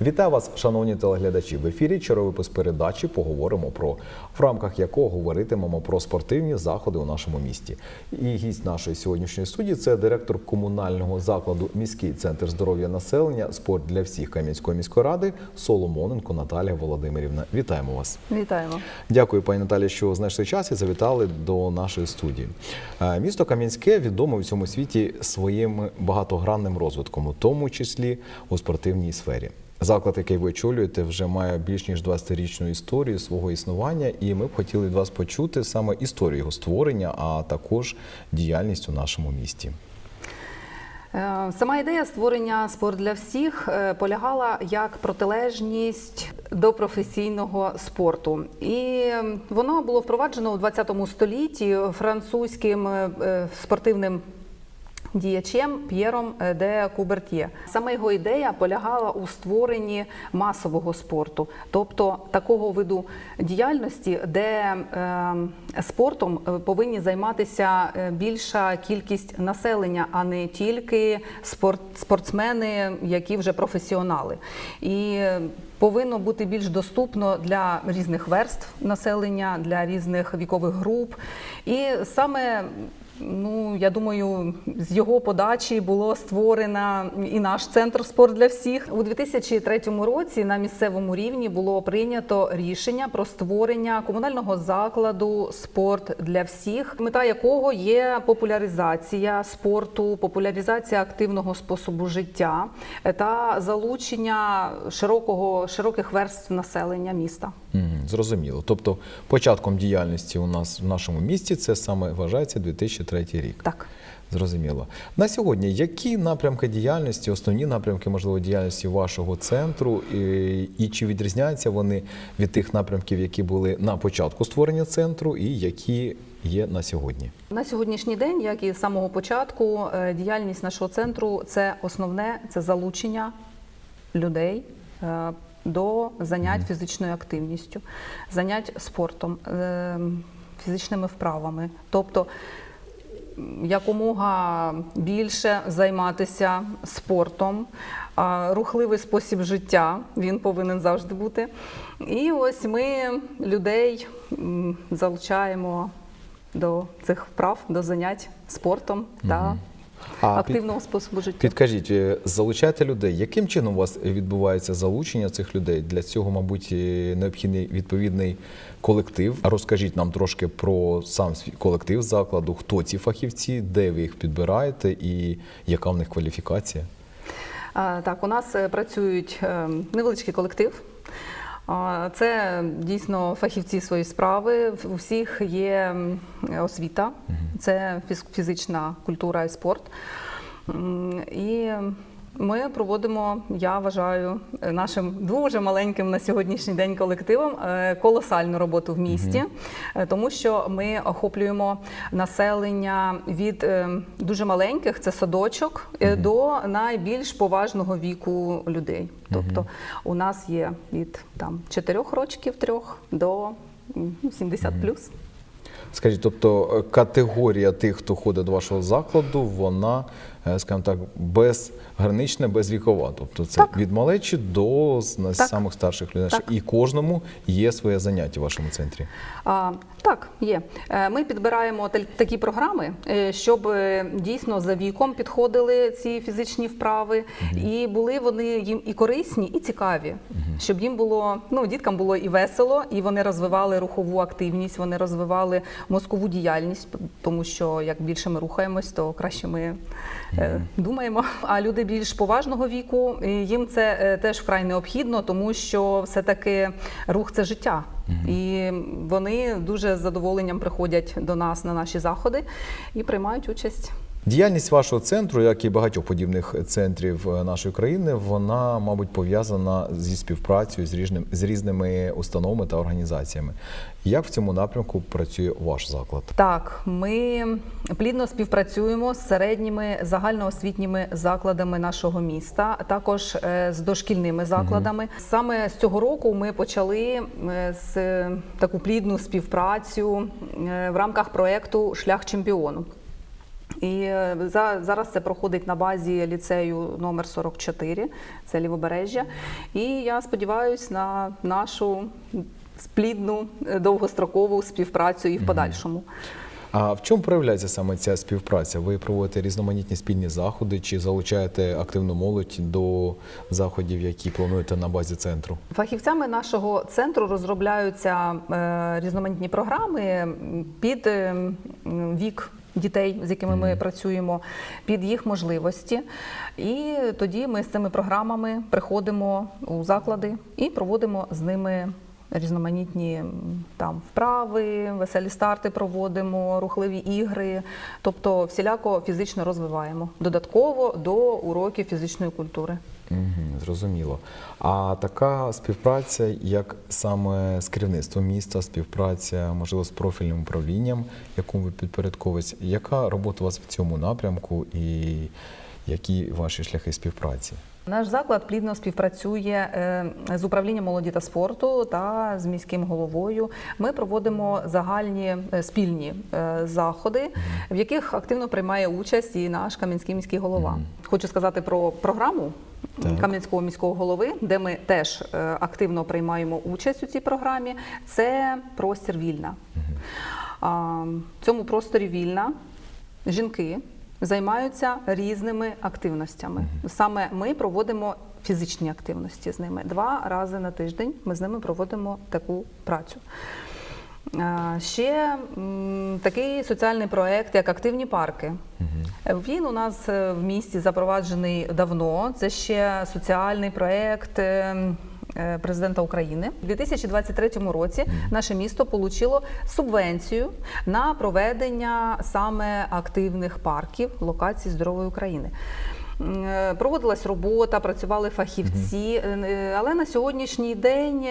Вітаю вас, шановні телеглядачі. В ефірі випуск передачі поговоримо про в рамках якого говоритимемо про спортивні заходи у нашому місті. І гість нашої сьогоднішньої студії це директор комунального закладу міський центр здоров'я населення спорт для всіх Кам'янської міської ради Соломоненко Наталія Володимирівна. Вітаємо вас. Вітаємо. Дякую, пані Наталі, що знайшли час і завітали до нашої студії. Е, Місто Кам'янське відоме у всьому світі своїм багатогранним розвитком, у тому числі у спортивній сфері. Заклад, який ви очолюєте, вже має більш ніж 20-річну історію свого існування, і ми б хотіли від вас почути саме історію його створення, а також діяльність у нашому місті. Е, Сама ідея створення спорт для всіх е, полягала як протилежність до професійного спорту, і воно було впроваджено у 20 столітті французьким е, спортивним. Діячем П'єром е, де Кубертє саме його ідея полягала у створенні масового спорту, тобто такого виду діяльності, де е, спортом е, повинні займатися е, більша кількість населення, а не тільки спорт, спортсмени, які вже професіонали. І повинно бути більш доступно для різних верств населення, для різних вікових груп. І саме Ну, я думаю, з його подачі було створено і наш центр спорт для всіх. У 2003 році на місцевому рівні було прийнято рішення про створення комунального закладу спорт для всіх, мета якого є популяризація спорту, популяризація активного способу життя та залучення широкого широких верств населення міста. Зрозуміло. Тобто, початком діяльності у нас в нашому місті це саме вважається 2003 рік. Так. Зрозуміло. На сьогодні які напрямки діяльності, основні напрямки можливо діяльності вашого центру, і, і чи відрізняються вони від тих напрямків, які були на початку створення центру, і які є на сьогодні? На сьогоднішній день, як і з самого початку, е, діяльність нашого центру це основне це залучення людей е, до занять фізичною активністю, занять спортом, е, фізичними вправами. Тобто якомога більше займатися спортом, рухливий спосіб життя він повинен завжди бути. І ось ми людей залучаємо до цих вправ, до занять спортом та А під- активного способу життя. Підкажіть, е, залучаєте людей. Яким чином у вас відбувається залучення цих людей? Для цього, мабуть, е, необхідний відповідний колектив. Розкажіть нам трошки про сам свій колектив закладу, хто ці фахівці, де ви їх підбираєте і яка в них кваліфікація? Так, у нас е, працюють е, невеличкий колектив. Це дійсно фахівці своєї справи. У всіх є освіта, це фіз- фізична культура і спорт. І ми проводимо, я вважаю, е, нашим дуже маленьким на сьогоднішній день колективом е, колосальну роботу в місті, е, тому що ми охоплюємо населення від дуже маленьких, це садочок, е, до найбільш поважного віку людей. Тобто у нас є від там 4 років трьох до м, ну, 70 плюс. Скажіть, тобто категорія тих, хто ходить до вашого закладу, вона, скажімо так, безгранична, безвікова. Тобто це Так. від малечі до Так. самих старших людей. Так. І кожному є своє заняття в вашому центрі. А, так, є. Е, Ми підбираємо такі програми, е, щоб е, дійсно за віком підходили ці фізичні вправи, і були вони їм і корисні, і цікаві, щоб їм було ну діткам було і весело, і вони розвивали рухову активність, вони розвивали мозкову діяльність, тому що як більше ми рухаємось, то краще ми е, думаємо. А люди більш поважного віку їм це е, теж вкрай необхідно, тому що все таки рух це життя. І вони дуже з задоволенням приходять до нас на наші заходи і приймають участь. Діяльність вашого центру, як і багатьох подібних центрів е, нашої країни, вона, мабуть, пов'язана зі співпрацею з різними, з різними установами та організаціями. Як в цьому напрямку працює ваш заклад? Так, ми плідно співпрацюємо з середніми загальноосвітніми закладами нашого міста, також е, з дошкільними закладами. Саме з цього року ми почали е, з таку плідну співпрацю в рамках проекту Шлях чемпіону. І е, за, зараз це проходить на базі ліцею номер 44, це лівобережжя. І я сподіваюся на нашу сплідну е, довгострокову співпрацю і в подальшому. А в чому проявляється саме ця співпраця? Ви проводите різноманітні спільні заходи чи залучаєте активну молодь до заходів, які плануєте на базі центру? Фахівцями нашого центру розробляються е, різноманітні програми під е, вік. Дітей, з якими ми працюємо, під їх можливості, і тоді ми з цими програмами приходимо у заклади і проводимо з ними різноманітні там вправи, веселі старти проводимо, рухливі ігри, тобто всіляко фізично розвиваємо. Додатково до уроків фізичної культури. Угу, зрозуміло. А така співпраця, як саме з керівництвом міста, співпраця, можливо, з профільним управлінням, якому ви підпорядковуєтесь, яка робота у вас в цьому напрямку і які ваші шляхи співпраці? Наш заклад плідно співпрацює е, з управлінням молоді та спорту та з міським головою. Ми проводимо загальні е, спільні е, заходи, в яких активно приймає участь і наш кам'янський міський голова. Хочу сказати про програму. Так. Кам'янського міського голови, де ми теж е, активно приймаємо участь у цій програмі, це простір вільна. А, В цьому просторі вільна жінки займаються різними активностями. Саме ми проводимо фізичні активності з ними. Два рази на тиждень ми з ними проводимо таку працю. Ще такий соціальний проект, як активні парки. Він у нас е, в місті запроваджений давно. Це ще соціальний проект. е, е, Президента України у 2023 році наше місто отримало субвенцію на проведення саме активних парків локацій здорової України. Е, Проводилась робота, працювали фахівці, е, е, але на сьогоднішній день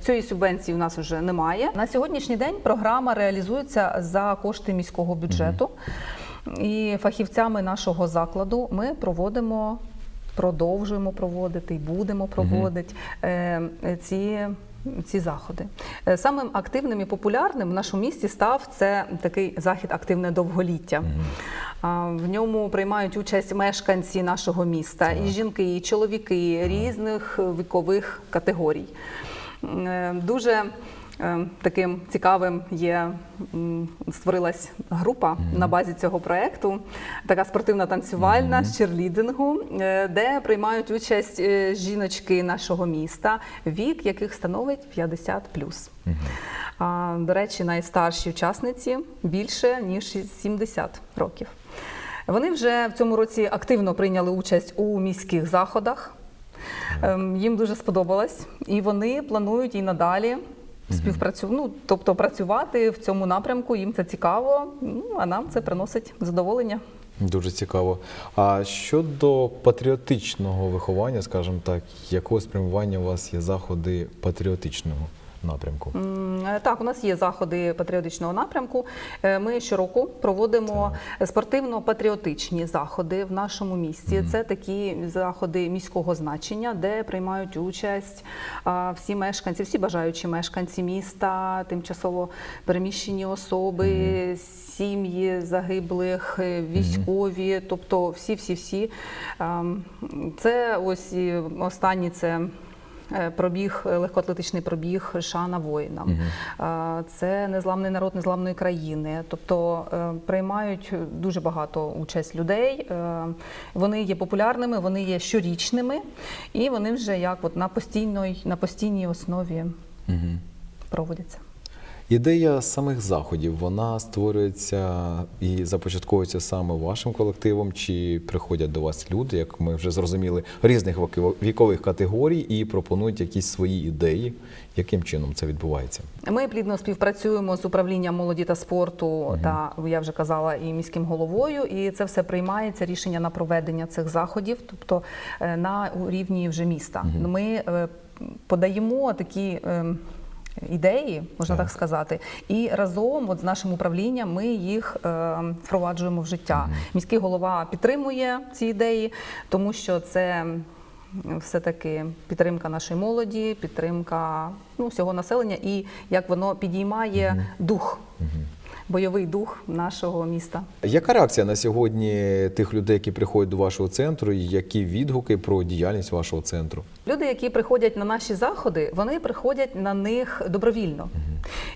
цієї субвенції у нас вже немає. На сьогоднішній день програма реалізується за кошти міського бюджету. І фахівцями нашого закладу ми проводимо, продовжуємо проводити і будемо проводити ці. Ці заходи Е, самим активним і популярним в нашому місті став це такий захід активне довголіття. В ньому приймають участь мешканці нашого міста, і жінки, і чоловіки різних вікових категорій. Е, Дуже таким цікавим є створилась група на базі цього проекту, така спортивна танцювальна з черлідингу, е, де приймають участь е, жіночки нашого міста, вік яких становить 50 А, До речі, найстарші учасниці більше ніж 70 років. Вони вже в цьому році активно прийняли участь у міських заходах. Ем, Їм дуже сподобалось, і вони планують і надалі співпрацю, ну, тобто працювати в цьому напрямку. Їм це цікаво, ну, а нам це приносить задоволення. Дуже цікаво. А щодо патріотичного виховання, скажімо так, якого спрямування у вас є заходи патріотичного напрямку? Е, Так, у нас є заходи патріотичного напрямку. Е, Ми щороку проводимо спортивно-патріотичні заходи в нашому місті. Це такі заходи міського значення, де приймають участь всі мешканці, всі бажаючі мешканці міста, тимчасово переміщені особи, сім'ї загиблих, е, військові, тобто всі, всі, всі. Ем, Це ось останні це. Е, Пробіг, е, легкоатлетичний пробіг Шана воїнам. Угу. Це незламний народ незламної країни. Тобто е, приймають дуже багато участь людей. Е, Вони є популярними, вони є щорічними, і вони вже як от на постійної на постійній основі проводяться. Ідея самих заходів вона створюється і започатковується саме вашим колективом, чи приходять до вас люди, як ми вже зрозуміли, різних вікових категорій і пропонують якісь свої ідеї. Яким чином це відбувається? Ми плідно співпрацюємо з управлінням молоді та спорту та я вже казала і міським головою. І це все приймається рішення на проведення цих заходів, тобто е, на рівні вже міста. Ми е, подаємо такі. Ідеї, можна так. сказати, і разом, от з нашим управлінням, ми їх е, впроваджуємо в життя. Міський голова підтримує ці ідеї, тому що це все-таки підтримка нашої молоді, підтримка ну, всього населення і як воно підіймає дух. Бойовий дух нашого міста. Яка реакція на сьогодні тих людей, які приходять до вашого центру, і які відгуки про діяльність вашого центру? Люди, які приходять на наші заходи, вони приходять на них добровільно.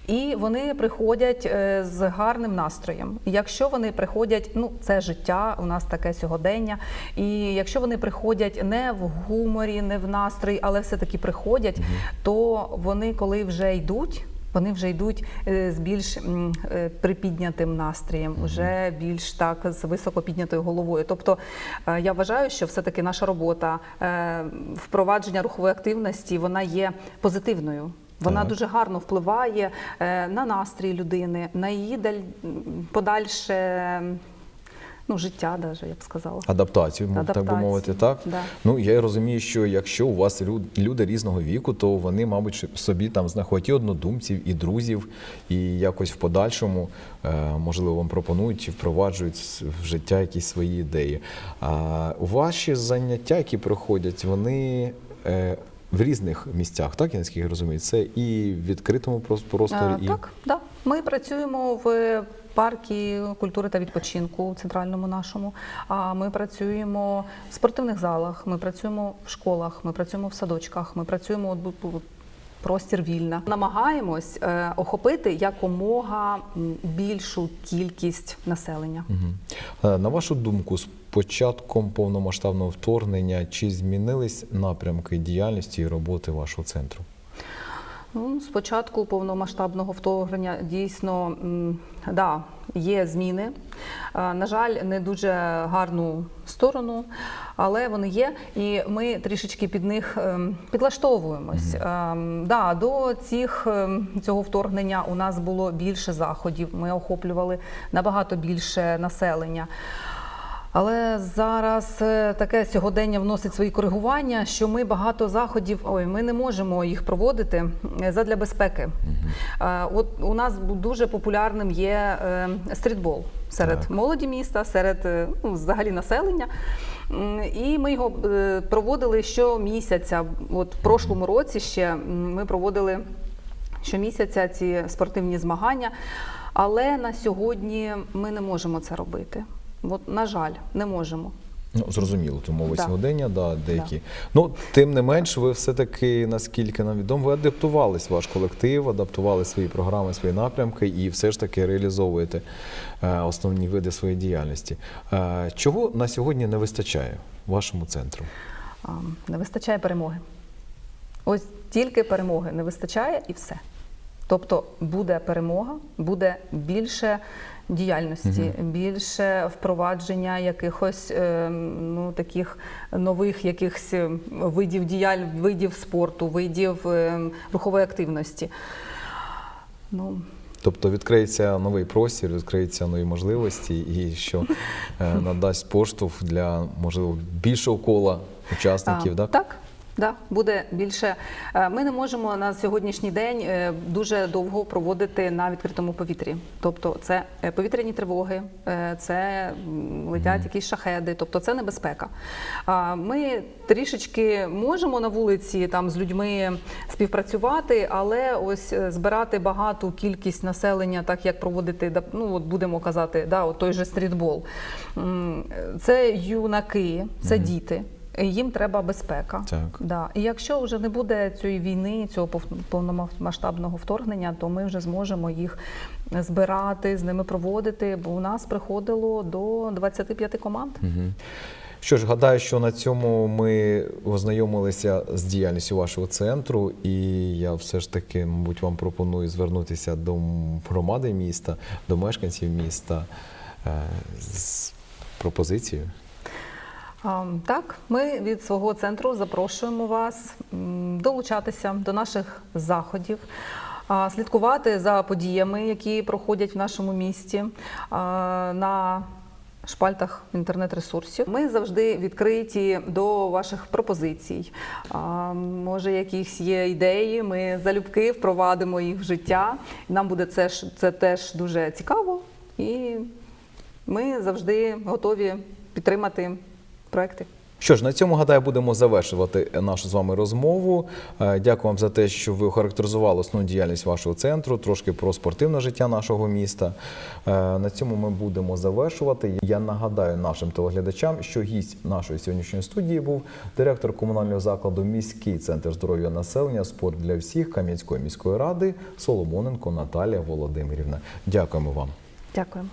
І вони приходять е, з гарним настроєм. Якщо вони приходять, ну це життя, у нас таке сьогодення. І якщо вони приходять не в гуморі, не в настрої, але все-таки приходять, то вони, коли вже йдуть. Вони вже йдуть е, з більш е, припіднятим настроєм, вже більш так з високо піднятою головою. Тобто е, я вважаю, що все-таки наша робота впровадження рухової активності вона є позитивною. Вона Так. дуже гарно впливає на настрій людини, на її даль- подальше ну, життя, даже, я б сказала. Адаптацію, мов- так би мовити, так? да. Ну я розумію, що якщо у вас лю- люди різного віку, то вони, мабуть, собі там знаходять і однодумців, і друзів, і якось в подальшому, е, можливо, вам пропонують чи впроваджують в життя якісь свої ідеї. А ваші заняття, які проходять, вони. е, В різних місцях, так я наскільки розумію, це і в відкритому просторі, Е, і Так, да. Ми працюємо в парку культури та відпочинку центральному нашому. А ми працюємо в спортивних залах, ми працюємо в школах, ми працюємо в садочках, ми працюємо простір вільна. Намагаємось е, охопити якомога більшу кількість населення. Е, На вашу думку, з початком повномасштабного вторгнення чи змінились напрямки діяльності і роботи вашого центру? Ну, з початку повномасштабного вторгнення дійсно да, є зміни. Е, На жаль, не дуже гарну сторону, але вони є, і ми трішечки під них ем, підлаштовуємось. Ем, Да, до цих, ем, цього вторгнення у нас було більше заходів. Ми охоплювали набагато більше населення. Але зараз е, таке сьогодення вносить свої коригування, що ми багато заходів, ой, ми не можемо їх проводити задля безпеки. Е, От у нас дуже популярним є е, стрітбол серед Так. молоді міста, серед ну, взагалі населення. І ми його проводили щомісяця. От в прошлому році ще ми проводили щомісяця ці спортивні змагання. Але на сьогодні ми не можемо це робити. От, на жаль, не можемо. Ну, зрозуміло, то мова Да. сьогодення, да, деякі. Ну, тим не менш, ви все-таки, наскільки нам відомо, ви адаптувались ваш колектив, адаптували свої програми, свої напрямки і все ж таки реалізовуєте е, основні види своєї діяльності. Е, чого на сьогодні не вистачає вашому центру? Не вистачає перемоги. Ось тільки перемоги не вистачає і все. Тобто буде перемога, буде більше діяльності, більше впровадження якихось е, ну, таких нових якихось е, видів діяль, видів спорту, видів е, рухової активності. Ну, Тобто відкриється новий простір, відкриються нові можливості, і що надасть поштовх для можливо більшого кола учасників. А, так? Так. Да, буде більше. Е, Ми не можемо на сьогоднішній день е, дуже довго проводити на відкритому повітрі. Тобто, це е, повітряні тривоги, це летять якісь шахеди, тобто це небезпека. Ми трішечки можемо на вулиці там з людьми співпрацювати, але ось збирати багату кількість населення, так як проводити, ну от будемо казати, да, от той же стрітбол. Це юнаки, це діти. Їм треба безпека. Так. Да. І якщо вже не буде цієї війни, цього пов- повномасштабного вторгнення, то ми вже зможемо їх збирати, з ними проводити. Бо у нас приходило до 25 команд. Мгм. Що ж, гадаю, що на цьому ми ознайомилися з діяльністю вашого центру, і я все ж таки, мабуть, вам пропоную звернутися до громади міста, до мешканців міста е, з пропозицією. Так, ми від свого центру запрошуємо вас долучатися до наших заходів. Слідкувати за подіями, які проходять в нашому місті на шпальтах інтернет-ресурсів. Ми завжди відкриті до ваших пропозицій. Може, якісь є ідеї, ми залюбки впровадимо їх в життя. Нам буде це, це теж дуже цікаво, і ми завжди готові підтримати проекти. Що ж, на цьому гадаю, будемо завершувати нашу з вами розмову. Е, Дякую вам за те, що ви охарактеризували основну діяльність вашого центру, трошки про спортивне життя нашого міста. Е, На цьому ми будемо завершувати. Я нагадаю нашим телеглядачам, що гість нашої сьогоднішньої студії був директор комунального закладу Міський центр здоров'я населення, спорт для всіх Кам'янської міської ради Соломоненко Наталія Володимирівна. Дякуємо вам. Дякуємо.